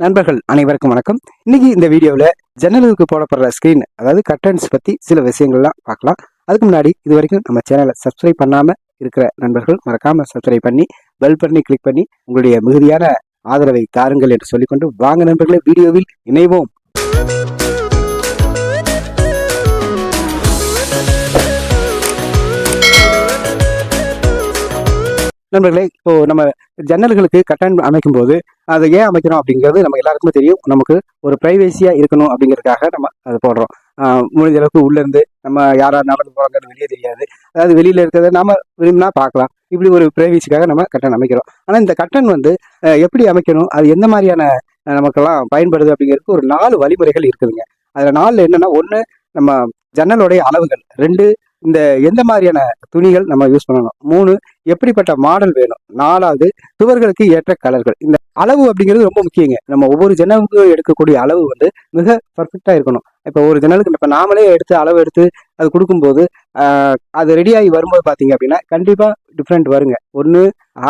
நண்பர்கள் அனைவருக்கும் வணக்கம். இன்னைக்கு இந்த வீடியோவில் ஜன்னலுக்கு போடப்படுற ஸ்க்ரீன் அதாவது கர்டன்ஸ் பற்றி சில விஷயங்கள்லாம் பார்க்கலாம். அதுக்கு முன்னாடி இது வரைக்கும் நம்ம சேனலை சப்ஸ்கிரைப் பண்ணாமல் இருக்கிற நண்பர்கள் மறக்காமல் சப்ஸ்கிரைப் பண்ணி பெல் பண்ணி கிளிக் பண்ணி உங்களுடைய மிகுதியான ஆதரவை தாருங்கள் என்று சொல்லிக்கொண்டு வாங்க நண்பர்களே வீடியோவில் இணைவோம். நண்பர்களே இப்போ நம்ம ஜன்னல்களுக்கு கட்டன் அமைக்கும் போது அதை ஏன் அமைக்கிறோம் அப்படிங்கிறது நம்ம எல்லாருக்குமே தெரியும். நமக்கு ஒரு ப்ரைவேசியாக இருக்கணும் அப்படிங்கிறதுக்காக நம்ம அதை போடுறோம். முடிஞ்ச அளவுக்கு உள்ளேருந்து நம்ம யாராக நடந்து போகிறாங்கன்னு வெளியே தெரியாது. அதாவது வெளியில் இருக்கிறத நாம் விரும்பினா பார்க்கலாம். இப்படி ஒரு ப்ரைவேசிக்காக நம்ம கட்டன் அமைக்கிறோம். ஆனால் இந்த கட்டன் வந்து எப்படி அமைக்கணும்? அது எந்த மாதிரியான நமக்கெல்லாம் பயன்படுது அப்படிங்கிறதுக்கு ஒரு நாலு வழிமுறைகள் இருக்குதுங்க. அதில் நாலு என்னென்னா ஒன்று நம்ம ஜன்னலுடைய அளவுகள் ரெண்டு இந்த எந்த மாதிரியான துணிகள் நம்ம யூஸ் பண்ணணும்? மூணு எப்படிப்பட்ட மாடல் வேணும்? நாலாவது சுவர்களுக்கு ஏற்ற கலர்கள் இந்த அளவு அப்படிங்கிறது ரொம்ப முக்கியங்க. நம்ம ஒவ்வொரு ஜன்னலுக்கு எடுக்கக்கூடிய அளவு வந்து மிக பர்ஃபெக்டாக இருக்கணும். இப்போ ஒரு ஜன்னலுக்கு இப்போ நாமளே எடுத்து அளவு எடுத்து அது கொடுக்கும்போது அது ரெடியாகி வரும்போது பார்த்தீங்க அப்படின்னா கண்டிப்பாக டிஃப்ரெண்ட் வருங்க. ஒன்று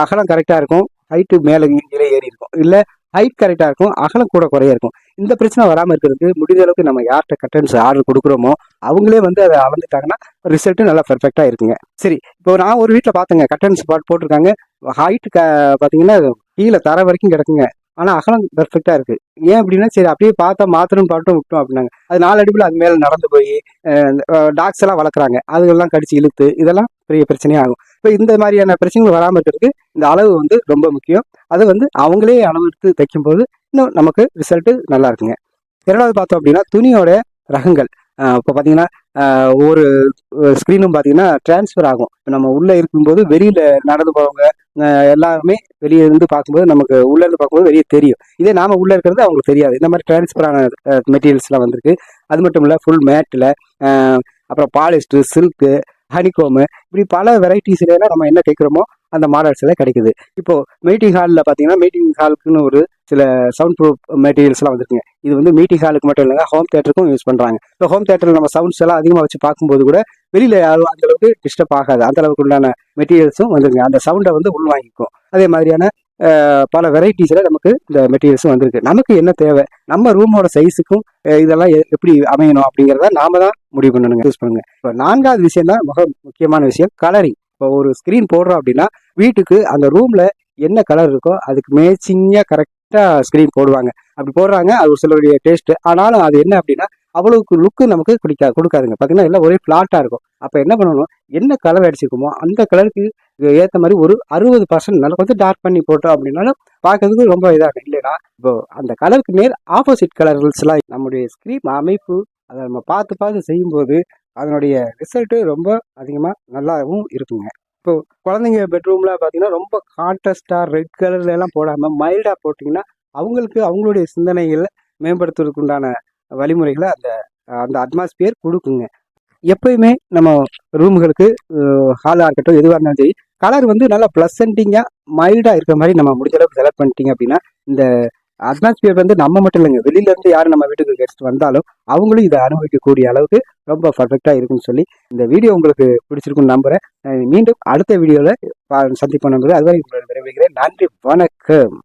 அகலம் கரெக்டாக இருக்கும். ஹைட்டு மேலே கீழே ஏறி இருக்கும். இல்லை ஹைட் கரெக்டாக இருக்கும் அகலம் கூட குறைய இருக்கும். இந்த பிரச்சனை வராமல் இருக்கிறதுக்கு முடிஞ்ச அளவுக்கு நம்ம யார்கிட்ட கட்டன்ஸ் ஆர்டர் கொடுக்குறோமோ அவங்களே வந்து அதை அளந்துட்டாங்கன்னா ரிசல்ட்டு நல்லா பெர்ஃபெக்டாக இருக்குங்க. சரி இப்போ நான் ஒரு வீட்டில் பார்த்தேங்க கட்டன்ஸ் பாட் போட்டிருக்காங்க. ஹைட்டு க பார்த்தீங்கன்னா கீழே தர வரைக்கும் கிடக்குங்க. ஆனால் அகலம் பெர்ஃபெக்டாக இருக்குது ஏன் அப்படின்னா சரி அப்படியே பார்த்தா மாத்திரம் பாட்டும் விட்டோம் அப்படின்னாங்க. அது நாலு அடிப்பில் அது மேலே நடந்து போய் டாக்ஸ் எல்லாம் வளர்க்குறாங்க. அதுகள்லாம் கடிச்சு இழுத்து இதெல்லாம் பெரிய பிரச்சனையாக ஆகும். இப்போ இந்த மாதிரியான பிரச்சனைகள் வராமல் இருக்கிறதுக்கு இந்த அளவு வந்து ரொம்ப முக்கியம். அதை வந்து அவங்களே அளவு எடுத்து தைக்கும்போது இன்னும் நமக்கு ரிசல்ட்டு நல்லா இருக்குங்க. இரண்டாவது பார்த்தோம் அப்படின்னா துணியோட ரகங்கள். இப்போ பார்த்தீங்கன்னா ஒரு ஸ்க்ரீனும் பார்த்தீங்கன்னா டிரான்ஸ்ஃபர் ஆகும். இப்போ நம்ம உள்ளே இருக்கும்போது வெளியில் நடந்து போகிறவங்க எல்லாருமே வெளியே இருந்து பார்க்கும்போது நமக்கு உள்ளே இருந்து பார்க்கும்போது வெளியே தெரியும். இதே நாம உள்ளே இருக்கிறது அவங்களுக்கு தெரியாது. இந்த மாதிரி டிரான்ஸ்ஃபர் ஆன மெட்டீரியல்ஸ்லாம் வந்திருக்கு. அது மட்டும் இல்லை ஃபுல் மேட்டில் அப்புறம் பாலிஸ்டர் சில்க்கு ஹனிகோமு இப்படி பல வெரைட்டிஸ்லாம் நம்ம என்ன கேட்குறோமோ அந்த மாடல்ஸ் எல்லாம் கிடைக்குது. இப்போ மீட்டிங் ஹாலில் பார்த்தீங்கன்னா மீட்டிங் ஹாலுக்குன்னு ஒரு சில சவுண்ட் ப்ரூஃப் மெட்டீரியல்ஸ்லாம் வந்துருக்குங்க. இது வந்து மீட்டிங் ஹாலுக்கு மட்டும் இல்லைங்க ஹோம் தேட்டருக்கும் யூஸ் பண்ணுறாங்க இப்போ ஹோம் தேட்டரில் நம்ம சவுண்ட்ஸ் எல்லாம் அதிகமாக வச்சு பார்க்கும்போது கூட வெளியில் யாரும் அந்த அளவுக்கு டிஸ்டர்ப் ஆகாது. அந்த அளவுக்கு உண்டான மெட்டீரியல்ஸும் வந்துருங்க அந்த சவுண்டை வந்து உள்வாங்கிக்கும். அதே மாதிரியான பல வெரைட்டிஸில் நமக்கு இந்த மெட்டீரியல்ஸும் வந்திருக்கு. நமக்கு என்ன தேவை? நம்ம ரூமோட சைஸுக்கும் இதெல்லாம் எ- எப்படி அமையணும் அப்படிங்கிறத நாம தான் முடிவு பண்ணணுங்க. யூஸ் பண்ணுங்க. இப்போ நான்காவது விஷயம் தான் மிக முக்கியமான விஷயம் கலரிங் இப்போ ஒரு ஸ்க்ரீன் போடுறோம் அப்படின்னா வீட்டுக்கு அந்த ரூமில் என்ன கலர் இருக்கோ அதுக்கு மேட்சிங்கா கரெக்டாக ஸ்க்ரீன் போடுவாங்க. அப்படி போடுறாங்க அது ஒரு சிலருடைய டேஸ்ட்டு ஆனாலும் அது என்ன அப்படின்னா அவ்வளவுக்கு லுக்கு நமக்கு குடிக்கா கொடுக்காதுங்க. பார்த்தீங்கன்னா எல்லாம் ஒரே ஃப்ளாட்டாக இருக்கும். அப்போ என்ன பண்ணணும்? என்ன கலர் அடிச்சிருக்குமோ அந்த கலருக்கு ஏற்ற மாதிரி ஒரு அறுபது பர்சன்ட் நல்லா கொஞ்சம் டார்க் பண்ணி போட்டோம் அப்படின்னாலும் பார்க்கறதுக்கு ரொம்ப இதாக இருக்கும். இல்லைனா இப்போ அந்த கலருக்கு நேர் ஆப்போசிட் கலர்ஸ்லாம் நம்முடைய ஸ்க்ரீன் அமைப்பு அதை நம்ம பார்த்து பார்த்து செய்யும்போது அதனுடைய ரிசல்ட்டு ரொம்ப அதிகமாக நல்லாவும் இருக்குங்க. இப்போ குழந்தைங்க பெட்ரூமில் பார்த்தீங்கன்னா ரொம்ப கான்ட்ரஸ்டாக ரெட் கலர்ல எல்லாம் போடாமல் மைல்டாக போட்டிங்கன்னா அவங்களுக்கு அவங்களுடைய சிந்தனைகளை மேம்படுத்துவதற்கு உண்டான வழிமுறைகளை அந்த அந்த அட்மாஸ்பியர் கொடுக்குங்க. எப்பயுமே நம்ம ரூம்களுக்கு ஹாலாக இருக்கட்டும் எதுவாக இருந்தாலும் சரி கலர் வந்து நல்லா ப்ளசன்டிங்காக மைல்டாக இருக்கிற மாதிரி நம்ம முடிஞ்ச அளவுக்கு செலக்ட் பண்ணிட்டீங்க அப்படின்னா இந்த அட்மாஸ்பியர் வந்து நம்ம மட்டும் இல்லைங்க. வெளியில இருந்து யாரும் நம்ம வீட்டுக்கு கெஸ்ட் வந்தாலும் அவங்களும் இதை அனுபவிக்கக்கூடிய அளவுக்கு ரொம்ப பர்ஃபெக்டா இருக்குன்னு சொல்லி இந்த வீடியோ உங்களுக்கு பிடிச்சிருக்குன்னு நம்புறேன். மீண்டும் அடுத்த வீடியோவில் சந்திப்போம் நம்புறேன் அதுவரை உங்களை விரைவுகிறேன் நன்றி வணக்கம்.